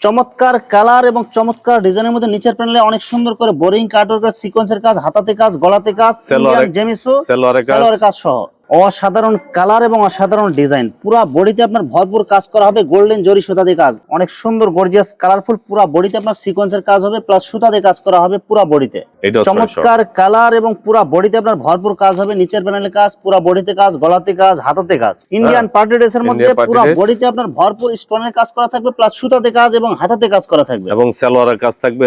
চমৎকার কালার এবং চমৎকার ডিজাইনের মধ্যে নিচের প্যানেলে অনেক সুন্দর করে বোরিং কাটওয়ার্কের সিকোয়েন্সের কাজ হাতাতে কাজ গলাতে কাজ জেমিসো সেলোয়ারের কাজ। সহ। অসাধারণ কালার এবং অসাধারণ ডিজাইন। পুরা বডিতে আপনার ভরপুর কাজ করা হবে গোল্ডেন জরি সুতা দিয়ে কাজ। অনেক সুন্দর গর্জিয়াস কালারফুল পুরা বডিতে আপনার সিকোয়েন্সের কাজ হবে প্লাস সুতা দিয়ে কাজ করা হবে পুরা বডিতে চমৎকার কালার এবং পুরা বডিতে আপনার ভরপুর কাজ হবে। নিচের প্যানেলে কাজ পুরা বডিতে কাজ গলাতে কাজ হাতাতে কাজ। ইন্ডিয়ান পার্টি ড্রেসের মধ্যে পুরা বডিতে আপনার ভরপুর স্টোনের কাজ করা থাকবে প্লাস সুতাতে কাজ এবং হাতাতে কাজ করা থাকবে। এবং সালোয়ারের কাজ থাকবে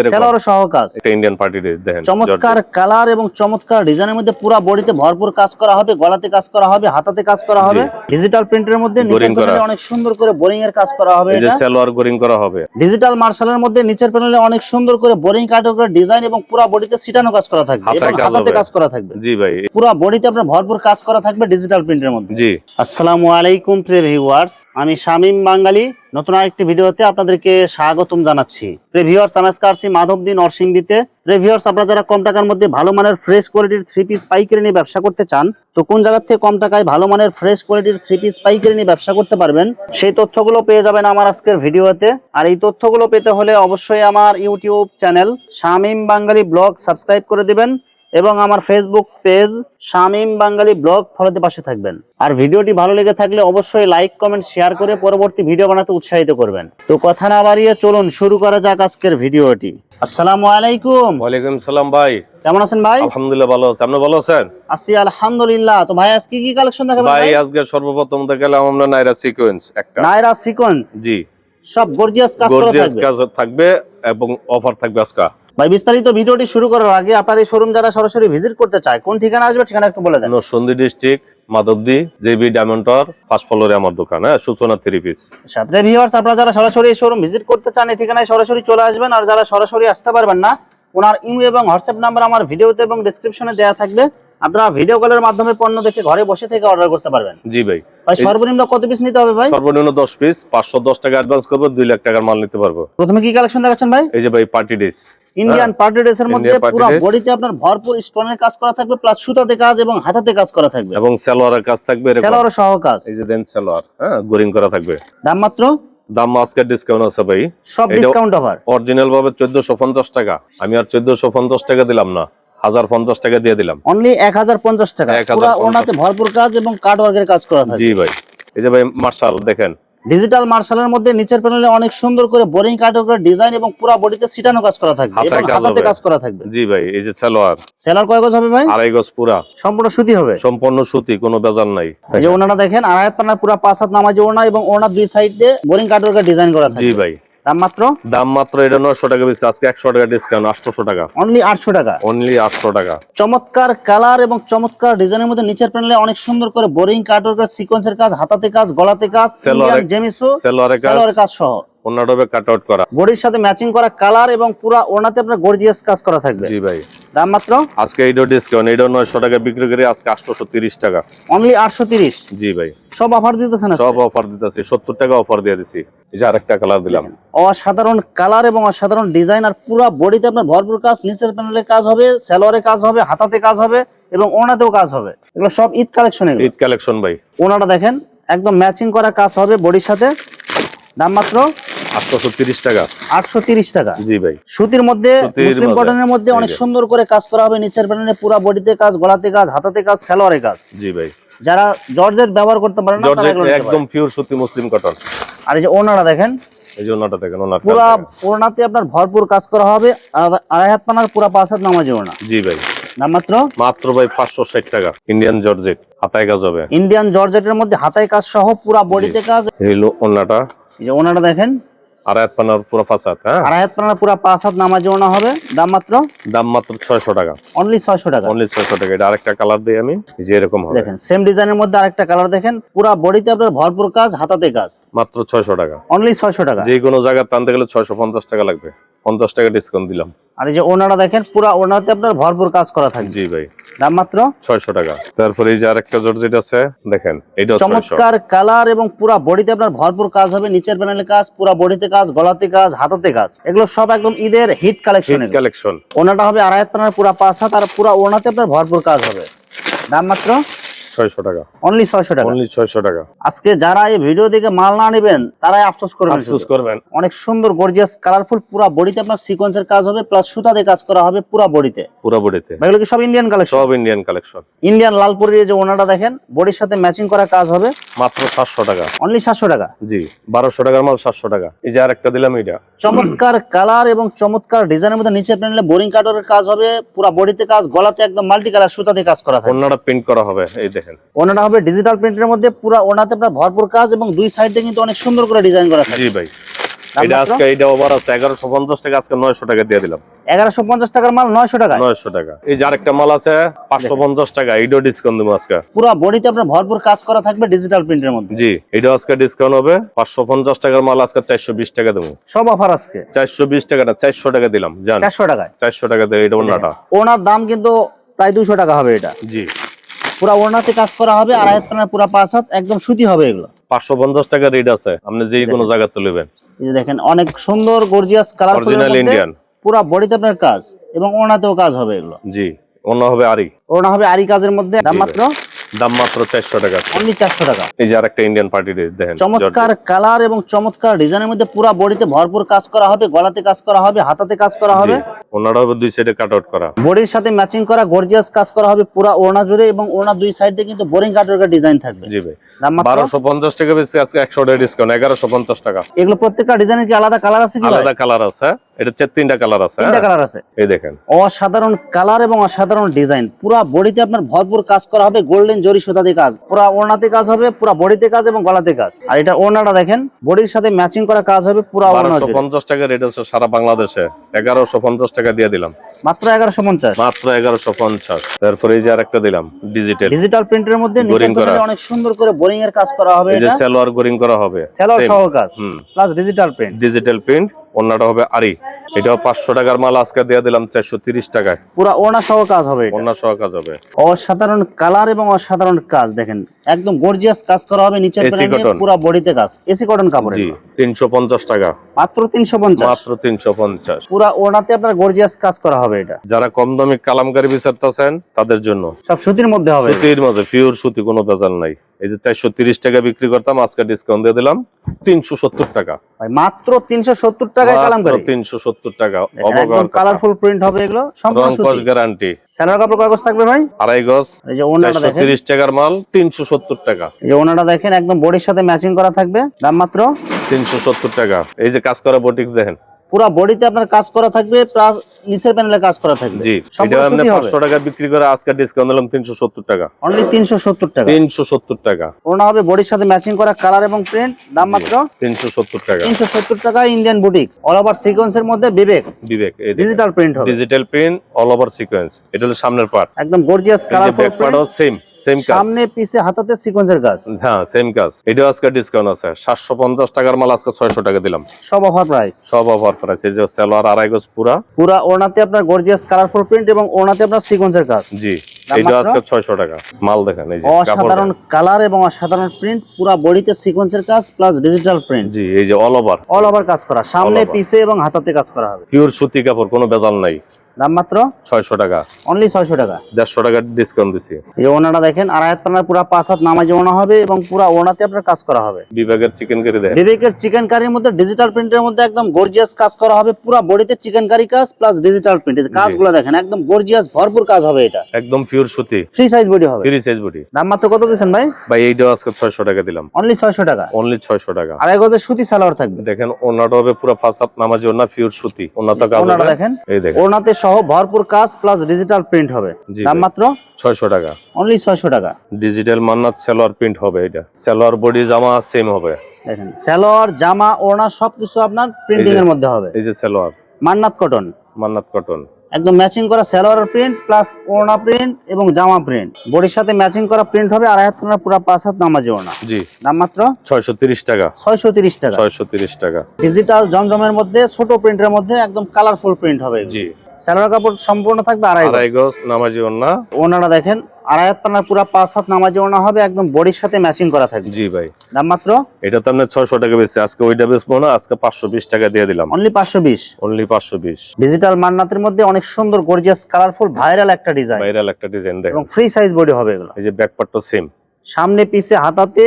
সহ কাজ। এটা ইন্ডিয়ান পার্টি ড্রেস দেখেন চমৎকার কালার এবং চমৎকার ডিজাইনের মধ্যে পুরা বডিতে ভরপুর কাজ করা হবে গলাতে কাজ করা হবে হাতাতে কাজ করা হবে। ডিজিটাল প্রিন্টের মধ্যে নিচের প্যানেলে অনেক সুন্দর করে বোরিং এর কাজ করা হবে এটা। সালোয়ার গোরিং করা হবে। ডিজিটাল মার্শালের মধ্যে নিচের প্যানেলে অনেক সুন্দর করে বোরিং কাটওয়ার্কের ডিজাইন এবং পুরা বডিতে সিটানো কাজ করা থাকবে এবং হাতাতে কাজ করা থাকবে। জি ভাই। পুরো বডিতে আপনার ভরপুর কাজ করা থাকবে ডিজিটাল প্রিন্টের মধ্যে। জি। আসসালামু আলাইকুম প্রিয় ভিউয়ার্স আমি শামিম বাঙালি নতুন আরেকটি ভিডিওতে আপনাদেরকে স্বাগতম জানাচ্ছি। প্রিয় ভিউয়ার্স আমি আজকে আসছি মাধবদী নরসিংদীতে। প্রিয় আপনারা যারা কম টাকার মধ্যে ভালো মানের ফ্রেশ কোয়ালিটির থ্রি পিস পাইকারি নিয়ে ব্যবসা করতে চান, তো কোন জায়গার থেকে কম টাকায় ভালো মানের ফ্রেশ কোয়ালিটির থ্রি পিস পাইকারি নিয়ে ব্যবসা করতে পারবেন, সেই তথ্যগুলো পেয়ে যাবেন আমার আজকের ভিডিওতে। আর এই তথ্যগুলো পেতে হলে অবশ্যই আমার YouTube channel Shamim Bangali blog subscribe করে দিবেন। এবং আমার Facebook page Shamim Bangali blog ফলোতে পাশে থাকবেন। আর ভিডিওটি ভালো লেগে থাকলে অবশ্যই লাইক কমেন্ট শেয়ার করে পরবর্তী ভিডিও বানাতে উৎসাহিত করবেন। তো কথা না বাড়িয়ে চলুন শুরু করা যাক আজকের ভিডিওটি। আসসালামু আলাইকুম। ওয়ালাইকুম সালাম ভাই। কেমন আছেন ভাই? আলহামদুলিল্লাহ ভালো আছে। আপনি ভালো আছেন? আছি আলহামদুলিল্লাহ। তো ভাই আজকে কি কালেকশন দেখাবেন ভাই আজকে সর্বপ্রথম দেখালাম আমরা নাইরা সিকোয়েন্স একটা। নাইরা সিকোয়েন্স জি। সব গর্জিয়াস কাজ করা গর্জিয়াস থাকবে। কাজ থাকবে এবং অফার থাকবে আজকে। ভাই বিস্তারিত ভিডিওটি শুরু করার আগে আপনার এই শোরুম যারা সরাসরি ভিজিট করতে চায় কোন ঠিকানা আসবে ঠিকানা একটু বলে দেন। Narsingdi district Madhabdi JB diamond tower first ফ্লোরে আমার দোকান হ্যাঁ সূচনা থ্রি পিস সাথে ভিউয়ার্স আপনারা যারা সরাসরি এই শোরুম ভিজিট করতে চান এই ঠিকানায় সরাসরি চলে আসবেন আর যারা সরাসরি আসতে পারবেন না ওনার ইমেল এবং হোয়াটসঅ্যাপ নাম্বার আমার ভিডিওতে এবং ডেসক্রিপশনে দেওয়া থাকবে। আপনারা ভিডিও কলের মাধ্যমে পণ্য দেখে ঘরে বসে থেকে অর্ডার করতে পারবেন। জি ভাই। ভাই সর্বনিম্ন কত পিস নিতে হবে ভাই? সর্বনিম্ন দশ পিস পাঁচশো দশ টাকা অ্যাডভান্স করব দুই লাখ টাকার মাল নিতে পারব। প্রথমে কি কালেকশন দেখাচ্ছেন ভাই? এই যে ভাই পার্টি ড্রেস ইন্ডিয়ান পার্টি ড্রেসের মধ্যে পুরো বডিতে আপনার ভরপুর স্টোনের কাজ করা থাকবে প্লাস সুতাতে কাজ এবং হাতাতে কাজ করা থাকবে। এবং সালোয়ারের কাজ থাকবে। সেলার সহ কাজ। এই যে দেন সালোয়ার হ্যাঁ গোরিং করা থাকবে। দাম মাত্র? দাম আজকে ডিসকাউন্ট আছে ভাই। সব ডিসকাউন্ট অফার অরিজিনাল ভাবে চোদ্দশো পঞ্চাশ টাকা। আমি আর চোদ্দশো পঞ্চাশ টাকা দিলাম না হাজার পঞ্চাশ টাকা দিয়ে দিলাম। অনলি এক হাজার পঞ্চাশ টাকা 1050 পুরো ওনাতে ভরপুর কাজ এবং কাট ওয়ার্কের কাজ করা জি ভাই। এই যে ভাই মার্শাল দেখেন। ডিজিটাল মার্শালের মধ্যে নিচের প্যানেলে অনেক সুন্দর করে বোরিং কাটওয়ার্কের ডিজাইন এবং পুরো বডিতে সিটানো কাজ করা থাকবে। এবং কাজ হাতাতে কাজ করা থাকবে। জি ভাই এই যে সালোয়ার। সেলোয়ার কয় গজ হবে ভাই? আড়াই গজ পুরা। সম্পূর্ণ সুতি হবে? সম্পূর্ণ সুতি কোনো বেজার নাই। এই যে ওনাটা দেখেন আড়াই হাত পানার পুরো পাঁচ হাত নামাজে ওনা এবং ওনার দুই সাইড দিয়ে বোরিং করে ডিজাইন করা জি ভাই। দাম মাত্র? দাম মাত্র এটা নয়শো টাকা বেশি আজকে একশো টাকা ডিসকাউন্ট আটশোশো টাকা। অনলি আটশো টাকা? অনলি আটশো টাকা। চমৎকার কালার এবং চমৎকার ডিজাইনের মধ্যে নিচের প্যানেলে অনেক সুন্দর করে বোরিং কাটওয়ার্ক সিকোয়েন্সের কাজ হাতাতে কাজ গলাতে কাজ সেলোয়ারে- জেমিসু সেলোয়ারের কাজ। সেলোয়ারের কাজ সহ। অন্যটা কাট আউট করা। বডির সাথে ম্যাচিং করা কালার এবং পুরা ওনাতে আপনার গর্জিয়াস কাজ করা থাকবে। জি ভাই। দাম মাত্র? আজকে এইটাও ডিসকাউন্ট এইটাও নয়শো টাকা বিক্রি করে আজকে আটশোশো তিরিশ টাকা। অনলি আটশো তিরিশ জি ভাই। সব অফার দিতেছেন? সব অফার দিতেছি সত্তর টাকা অফার দিয়ে দিছি। এই যে আরেকটা কালার দিলাম। অসাধারণ কালার এবং অসাধারণ ডিজাইন আর পুরা বডিতে আপনার ভরপুর কাজ নিচের প্যানেলে কাজ হবে সালোয়ারে কাজ হবে হাতাতে কাজ হবে এবং ওনাতেও কাজ হবে। এগুলো সব ঈদ কালেকশন ঈদ কালেকশন ভাই। ওনাটা দেখেন একদম ম্যাচিং করা কাজ হবে বডির সাথে। দাম মাত্র আটশোশো তিরিশ টাকা। আটশো তিরিশ টাকা। জি ভাই। সুতির মধ্যে মুসলিম কটনের মধ্যে অনেক সুন্দর করে কাজ করা হবে নিচের প্যানেলে পুরা বডিতে কাজ গলাতে কাজ হাতাতে কাজ সালোয়ারে কাজ। জি ভাই। যারা জর্জেট ব্যবহার করতে পারে না তারা একদম পিওর সুতি মুসলিম কটন আর এই যে ওনারা দেখেন এই যে ওনাটা দেখেন ওনার পুরা ওনাতে আপনার ভরপুর কাজ করা হবে আর আড়াই হাত পানার পুরা পাঁচ হাত নামাজি ওনা জি ভাই। দাম মাত্র? মাত্র ভাই পাঁচশো ষাট টাকা। ইন্ডিয়ান জর্জেট হাতায় কাজ হবে। ইন্ডিয়ান জর্জেটের মধ্যে হাতায় কাজ সহ পুরা বডিতে কাজ। হলো ওনাটা এই যে ওনাটা দেখেন আর এক পানার পুরো ফাঁসাত হ্যাঁ? আড়াই পানার পুরা পাঁচ হাত নামাজ হবে। দাম মাত্র? দাম মাত্র ছয়শো টাকা। অনলি ছয়শো টাকা। অনলি ছয়শো টাকা। এটা আরেকটা কালার দিই আমি এই যে এরকম হবে। দেখেন সেম ডিজাইনের মধ্যে আরেকটা কালার দেখেন। পুরা বডিতে আপনার ভরপুর কাজ হাতাতে কাজ। মাত্র ছয়শো টাকা। অনলি ছয়শো টাকা। যে কোনো জায়গায় টানতে গেলে ছয়শো পঞ্চাশ টাকা লাগবে। পঞ্চাশ টাকা ডিসকাউন্ট দিলাম। আর এই যে ওনারা দেখেন পুরা ওনাতে আপনার ভরপুর কাজ করা থাকবে। জি ভাই। দাম মাত্র? ছয়শো টাকা। তারপরে এই যে আরেকটা জর্জেট আছে দেখেন ছয়শো। চমৎকার কালার এবং পুরা বডিতে আপনার ভরপুর কাজ হবে। নিচের প্যানেলে কাজ পুরা বডিতে কাজ গলাতে কাজ হাতাতে কাজ। এগুলো সব একদম ঈদের হিট কালেকশন হিট কালেকশন ওনাটা হবে আড়াই পানার পুরা পাঁচ হাত আর পুরা ওনাতে আপনার ভরপুর কাজ হবে। দাম মাত্র? ছয়শো টাকা। অনলি ছয়শো টাকা। অনলি ছয়শো টাকা। আজকে যারা এই ভিডিও দেখে মাল না নেবেন তারাই আফসোস করবেন আফসোস করবেন। অনেক সুন্দর গর্জিয়াস কালারফুল পুরা বডিতে আপনার সিকোয়েন্সের কাজ হবে প্লাস সুতাতে কাজ করা হবে পুরা বডিতে। পুরো বডিতে। এগুলো কি সব ইন্ডিয়ান কালেকশন সব ইন্ডিয়ান কালেকশন ইন্ডিয়ান লালপুরের যে ওনাটা দেখেন বডির সাথে ম্যাচিং করা কাজ হবে। মাত্র সাতশো টাকা। অনলি সাতশো টাকা। জি বারোশো টাকার মাল সাতশো টাকা। এই যে আরেকটা দিলাম এটা চমৎকার কালার এবং চমৎকার ডিজাইনের মধ্যে নিচের প্যানেলে বোরিং কাটারের কাজ হবে পুরা বডিতে কাজ গলাতে একদম মাল্টি কালার সুতাতে কাজ করা থাকবে অন্যটা প্রিন্ট করা হবে এই দেখেন ওনাটা হবে ডিজিটাল প্রিন্টের মধ্যে পুরা ওনাতে আপনার ভরপুর কাজ এবং দুই সাইড কিন্তু অনেক সুন্দর করে ডিজাইন করা থাকে। জি ভাই। এটা আজকে এটা ওভার আছে এগারোশো পঞ্চাশ টাকা আজকে নয়শো টাকা দিয়ে দিলাম। এগারোশো পঞ্চাশ টাকার মাল নয়শো টাকা নয়শো টাকা। এই যে আরেকটা মাল আছে পাঁচশো পঞ্চাশ টাকা এইটাও ডিসকাউন্ট দেবো আজকে। পুরা বডিতে আপনার ভরপুর কাজ করা থাকবে ডিজিটাল প্রিন্টের মধ্যে। জি এটাও আজকে ডিসকাউন্ট হবে। পাঁচশো পঞ্চাশ টাকার মাল আজকে চারশো বিশ টাকা দেবো। সব অফার আজকে? চারশো বিশ টাকাটা চারশো টাকা দিলাম জান। চারশো টাকায়? চারশো টাকা দিয়ে এটা অন্যটা ওনার দাম কিন্তু প্রায় দুশো টাকা হবে এটা। জি। পুরা ওনাতে কাজ করা হবে আর আয়াত পানার পুরা পাঁচ হাত একদম সুতি হবে এগুলো। পাঁচশো পঞ্চাশ টাকা রেট আছে আপনি যে কোনো জায়গা তুলবেন এই যে দেখেন অনেক সুন্দর গর্জিয়াস কালারফুল Original Indian। পুরা বডিতে আপনার কাজ এবং ওনাতেও কাজ হবে এগুলো। জি অন্য হবে আরি ওনা হবে আরি কাজের মধ্যে দাম মাত্র দাম মাত্র চারশো টাকা। অনলি চারশো টাকা। এই যে আরেকটা ইন্ডিয়ান পার্টি দেখেন চমৎকার কালার এবং চমৎকার ডিজাইনের মধ্যে পুরা বডিতে ভরপুর কাজ করা হবে গলাতে কাজ করা হবে হাতাতে কাজ করা হবে। ওনারা হবে দুই সাইডে কাট আউট করা। বডির সাথে ম্যাচিং করা গর্জিয়াস কাজ করা হবে পুরা ওড়না জুড়ে এবং ওড়না দুই সাইডে কিন্তু বোরিং কাটার ডিজাইন থাকবে। জি ভাই। দাম মাত্র? বারোশো পঞ্চাশ টাকা বেশি আজকে একশো টাকা ডিসকাউন্ট এগারোশো পঞ্চাশ টাকা। এগুলো প্রত্যেকটা ডিজাইনের কি আলাদা কালার আছে কি আলাদা কালার আছে। এটা তিনটা কালার আছে তিনটা হ্যাঁ? কালার আছে। এই দেখেন। অসাধারণ কালার এবং অসাধারণ ডিজাইন। পুরা বডিতে আপনার ভরপুর কাজ করা হবে গোল্ডেন জরি সুতা কাজ। পুরা ওড়নাতে কাজ হবে পুরা বডিতে কাজ এবং গলাতে কাজ। আর এটা ওড়নাটা দেখেন বডির সাথে ম্যাচিং করা কাজ হবে পুরা ওড়না বারোশো জুড়ে। পঞ্চাশ টাকা রেট আছে সারা বাংলাদেশে। এগারোশো পঞ্চাশ টাকা দিয়ে দিলাম। মাত্র তারপরে এই যে আরেকটা দিলাম ডিজিটাল ডিজিটাল প্রিন্টের মধ্যে অনেক সুন্দর করে বোরিং এর কাজ করা হবে এই যে এটা। সালোয়ার গোরিং করা হবে। সহ কাজ। Plus digital print digital print অন্যটা হবে আরি এটাও পাঁচশো টাকার মাল আজকে দিয়ে দিলাম চারশো তিরিশ টাকায়। পুরা ওনা সহ কাজ হবে অন্য সহ কাজ হবে। অসাধারণ কালার এবং অসাধারণ কাজ দেখেন। একদম গর্জিয়াস কাজ করা হবে নিচের cotton। বডিতে কাজ। এসি কটন কাপড় জি তিনশো পঞ্চাশ টাকা। মাত্র তিনশো পঞ্চাশ। মাত্র তিনশো পঞ্চাশ। পুরা ওড়নাতে আপনার গর্জিয়াস কাজ করা হবে এটা। যারা কম দামি কালামকারী বিচারতেছেন তাদের জন্য। সব সুতির মধ্যে হবে। সুতির মাঝে পিওর সুতি কোনো ভেজাল নাই। এই যে চারশো তিরিশ টাকা বিক্রি করতাম আজকে ডিসকাউন্ট দিয়ে দিলাম তিনশো সত্তর টাকা। ভাই, মাত্র তিনশো সত্তর টাকায় কালাম করে তিনশো সত্তর টাকা একদম অবগত কালারফুল প্রিন্ট হবে এগুলো সম্পূর্ণ সুতি। গ্যারান্টি স্যালার কাপড় কয় কাগজ থাকবে ভাই? আড়াই গজ এই যে ওনাটা চারশো দেখেন তিরিশ টাকার মাল তিনশো সত্তর টাকা। এই যে ওনাটা দেখেন একদম বডির সাথে ম্যাচিং করা থাকবে দাম মাত্র? তিনশো সত্তর টাকা। এই যে কাজ করা বটিক দেখেন। পুরা বডিতে আপনার কাজ করা থাকবে প্লাস নিচের প্যানেলে কাজ করা থাকবে। জি এটা আপনি সুতি হবে। পাঁচশো টাকা বিক্রি করে আজকে ডিসকাউন্ট দিলাম তিনশো সত্তর টাকা। অনলি তিনশো সত্তর টাকা। তিনশো সত্তর টাকা। ওনা হবে বডির সাথে ম্যাচিং করা কালার এবং প্রিন্ট দাম মাত্র? তিনশো সত্তর টাকা। তিনশো সত্তর টাকা ইন্ডিয়ান বুটিক অল ওভার সিকোয়েন্সের মধ্যে বিবেক। বিবেক ডিজিটাল প্রিন্ট হবে। Digital print all over sequence এটা হলো সামনের পার্ট একদম গর্জিয়াস কালারফুল পার্টও সেম সেম কাজ সামনে পিছে হাতাতে সিকোয়েন্সের কাজ হ্যাঁ সেম কাজ এটাও আজকে ডিসকাউন্ট আছে। সাতশো পঞ্চাশ টাকার মাল আজকে ছয়শো টাকা দিলাম। সব অফার প্রাইস সব অফার প্রাইস এই যে সালোয়ার আড়াই গজ পুরা। পুরা ওনাতে আপনার গর্জিয়াস কালারফুল প্রিন্ট এবং ওনাতে আপনার সিকোয়েন্সের কাজ জি এটা আজকে ছয়শো টাকা। মাল দেখেন এই যে অসাধারণ কালার এবং অসাধারণ প্রিন্ট পুরা বডিতে সিকোয়েন্সের কাজ প্লাস ডিজিটাল প্রিন্ট জি এই যে অল ওভার অল ওভার কাজ করা। সামনে পিছে এবং হাতাতে কাজ করা হবে। পিওর সুতি কাপড় কোনো বেজাল নাই। দাম মাত্র? ছয়শো টাকা। অনলি ছয়শো টাকা। দেড়শো টাকা ডিসকাউন্ট দিছি। এই ওনাটা দেখেন পানার পুরা পাঁচ হাত নামাজ ওনা হবে এবং পুরা ওনাতে আপনার কাজ করা হবে। বিভাগের চিকেন কারি দেয় বিবেকের চিকেন কারির মধ্যে ডিজিটাল প্রিন্টের মধ্যে একদম গর্জিয়াস কাজ করা হবে পুরা বডিতে চিকেন কারি কাজ প্লাস ডিজিটাল প্রিন্ট কাজগুলো দেখেন একদম গর্জিয়াস ভরপুর কাজ হবে এটা। একদম পিওর সুতি। ফ্রি সাইজ বডি হবে। ফ্রি সাইজ বডি দাম মাত্র কত দিচ্ছেন ভাই? ভাই এইটাও আজকে ছয়শো টাকা দিলাম। অনলি ছয়শো টাকা। অনলি ছয়শো টাকা। আড়াই গজের সুতি সালোয়ার থাকবে। দেখেন ওনাটা হবে পুরো ফার্স্ট আপ নামাজি ওনা পিওর সুতি। ওনাটা কাজ ওনাটা দেখেন। এই দেখেন। ওনাতে সহ ভরপুর কাজ প্লাস ডিজিটাল প্রিন্ট হবে। দাম মাত্র? ছয়শো টাকা। অনলি ছয়শো টাকা। ডিজিটাল মান্নাত সালোয়ার প্রিন্ট হবে এটা। সালোয়ার বডি জামা সেম হবে। দেখেন সালোয়ার জামা ওড়না সবকিছু আপনার প্রিন্টিং এর মধ্যে হবে। এই যে সালোয়ার মান্নাত কটন মান্নাত কটন একদম ম্যাচিং করা সালোয়ার প্রিন্ট প্লাস ওড়না প্রিন্ট এবং জামা প্রিন্ট বডির সাথে ম্যাচিং করা প্রিন্ট হবে আড়াই হাত পুরো পাঁচ হাত নামাজি ওড়না। জি। দাম মাত্র? ছয়শো তিরিশ টাকা। ছয়শো তিরিশ টাকা। ছয়শো তিরিশ টাকা। ডিজিটাল জমজমের মধ্যে ছোট প্রিন্টের মধ্যে একদম কালারফুল প্রিন্ট হবে। জি। স্যালোয়ার কাপড় সম্পূর্ণ থাকবে আড়াই আড়াই গজ নামাজি ওন্না ওনারা দেখেন আড়াই হাত পানার পুরো পাঁচ হাত নামাজি ওনা হবে একদম বডির সাথে ম্যাচিং করা থাকবে। জি ভাই। দাম মাত্র? এটা তো আপনার ছয়শো টাকা বেশি আজকে ওইটা বেচবো না আজকে পাঁচশো বিশ টাকা দিয়ে দিলাম। অনলি পাঁচশো বিশ? অনলি পাঁচশো বিশ। ডিজিটাল মান্নাতের মধ্যে অনেক সুন্দর গর্জিয়াস কালারফুল ভাইরাল একটা ডিজাইন ভাইরাল একটা ডিজাইন দেখেন। এবং ফ্রি সাইজ বডি হবে এগুলো। এই যে ব্যাক পার্টটা সেম সামনে পিছে হাতাতে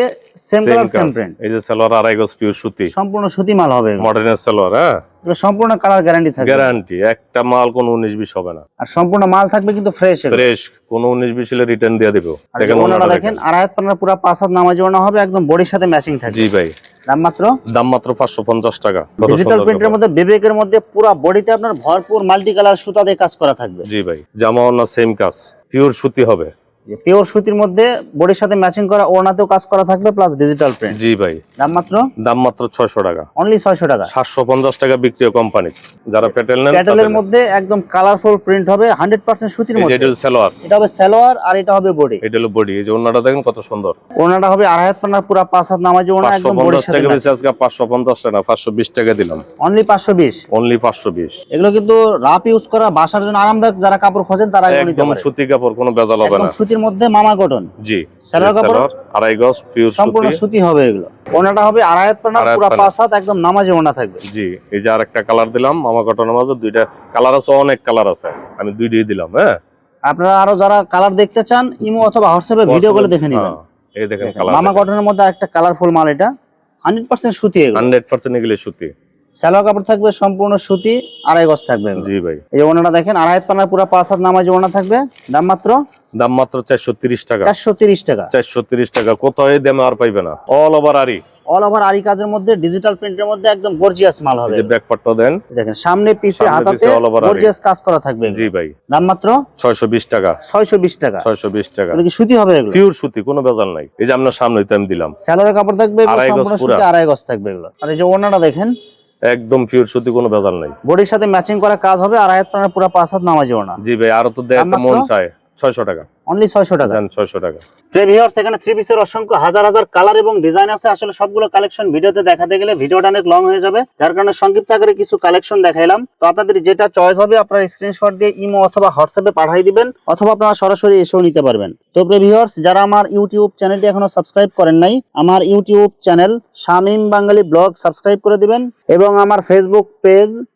সেম কালার সেম প্রিন্ট এই যে সালোয়ার আড়াই গজ পিওর সুতি। সম্পূর্ণ সুতি মাল হবে এগুলো। মডার্নের সালোয়ার হ্যাঁ? সম্পূর্ণ কালার গ্যারান্টি থাকবে। গ্যারান্টি একটা মাল কোনো উনিশ বিশ হবে না। আর সম্পূর্ণ মাল থাকবে কিন্তু ফ্রেশ ফ্রেশ কোনো উনিশ বিশ হলে রিটার্ন দিয়ে দিব দেখেন ওনারা পুরো পাঁচ হাত নামাজি ওনা হবে একদম বডির সাথে ম্যাচিং থাকবে। জি ভাই। দাম মাত্র? দাম মাত্র পাঁচশো পঞ্চাশ টাকা। ডিজিটাল প্রিন্টের মধ্যে বিবেকের মধ্যে পুরো বডিতে আপনার ভরপুর মাল্টি কালার সুতা দিয়ে কাজ করা থাকবে। জি ভাই। জামা ওনা সেম কাজ। পিওর সুতি হবে। পিওর সুতির মধ্যে বডির সাথে ম্যাচিং করা ওনাতেও কাজ করা থাকবে প্লাস ডিজিটাল প্রিন্ট জি ভাই। দাম মাত্র? দাম মাত্র ছয়শো টাকা। অনলি ছয়শো টাকা। সাতশো পঞ্চাশ টাকা বিক্রি কোম্পানি যারা পেটেল নেন প্যাটেলের মধ্যে একদম কালারফুল প্রিন্ট হবে হান্ড্রেড পার্সেন্ট সুতির মধ্যে। এটা হলো সালোয়ার। এটা হবে সালোয়ার আর এটা হবে বডি এটা হলো বডি এই যে ওনাটা দেখেন কত সুন্দর। ওনাটা হবে আড়াই হাত পানার পুরো পাঁচ হাত নামাজি পাঁচশো একদম বডির সাথে টাকা বেশি আজকে পাঁচশো পঞ্চাশ টাকা পাঁচশো বিশ টাকা দিলাম। অনলি পাঁচশো বিশ। অনলি পাঁচশো বিশ। এগুলো কিন্তু রাফ ইউজ করা বাসার জন্য আরামদায়ক যারা কাপড় খোঁজেন তারা একদম সুতি কাপড় কোনো ভেজাল হবে না। সুতির মধ্যে মামা কটন জি সালোয়ার কাপড়? আড়াই গজ পিওর সম্পূর্ণ সুতি। হবে এগুলো। ওনাটা হবে আড়াই হাত হাত পুরো পাঁচ হাত একদম নামাজে ওনা থাকবে। জি এই যে আরেকটা কালার দিলাম মামা কটনের মাঝে দুইটা কালার আছে অনেক কালার আছে। আমি দুইটাই দিলাম হ্যাঁ? আপনারা আরও যারা কালার দেখতে চান ইমো অথবা হোয়াটসঅ্যাপে ভিডিও গুলো দেখে নেবেন। হ্যাঁ, এই দেখেন কালার মামা কটনের মধ্যে আরেকটা কালারফুল মাল এটা হান্ড্রেড পার্সেন্ট সুতি এগুলো। হান্ড্রেড পার্সেন্ট এগুলো সুতি। সালোয়ার কাপড় থাকবে সম্পূর্ণ সুতি আড়াই গজ থাকবে। জি ভাই। এই ওনাটা দেখেন আড়াই পানার পুরো পাঁচ হাত নামাজে ওনা থাকবে। দাম মাত্র? দাম মাত্র চারশো তিরিশ টাকা। চারশো তিরিশ টাকা। চারশো তিরিশ টাকা কোথাও দামে আর পাইবে না। অল ওভার আরি অল ওভার আরি কাজের মধ্যে ডিজিটাল প্রিন্টের মধ্যে একদম গর্জিয়াস মাল হবে। যে ব্যাক পার্টটা দেন। দেখেন সামনে পিছে হাতাতে। গর্জিয়াস কাজ করা থাকবে। জি ভাই। দাম মাত্র? ছয়শো বিশ টাকা। ছয়শো বিশ টাকা। ছয়শো বিশ টাকা। এগুলো কি সুতি হবে এগুলো? পিওর সুতি কোনো ভেজাল নাই। এই যে আপনার সামনে তো আমি দিলাম। স্যালোয়ার কাপড় থাকবে সম্পূর্ণ সুতি আড়াই গজ থাকবে এগুলো। আর এই যে ওনাটা দেখেন একদম পিওর সুতি কোনো ভেজাল নাই। বডির সাথে ম্যাচিং করা কাজ হবে আর আয়াত প্রাণের পুরো পাঁচ হাত নামাজি না। জি ভাই আর তো দেয় মন? চায় ছয়শো টাকা। অনলি ছয়শো টাকা। দেন ছয়শো টাকা। ভিউয়ার্স এখানে থ্রি পিসের অসংখ্য হাজার হাজার কালার এবং ডিজাইন আছে। আসলে সবগুলো কালেকশন ভিডিওতে দেখাতে গেলে ভিডিওটা অনেক লং হয়ে যাবে। যার কারণে সংক্ষিপ্ত আকারে কিছু কালেকশন দেখাইলাম। তো আপনাদের যেটা চয়েস হবে আপনারা স্ক্রিনশট দিয়ে ইমো অথবা হোয়াটসঅ্যাপে পাঠিয়ে দিবেন অথবা আপনারা সরাসরি এসেও নিতে পারবেন। তো ভিউয়ার্স যারা আমার ইউটিউব চ্যানেলটি এখনও সাবস্ক্রাইব করেন নাই আমার YouTube channel Shamim Bangali blog subscribe করে দিবেন এবং আমার Facebook page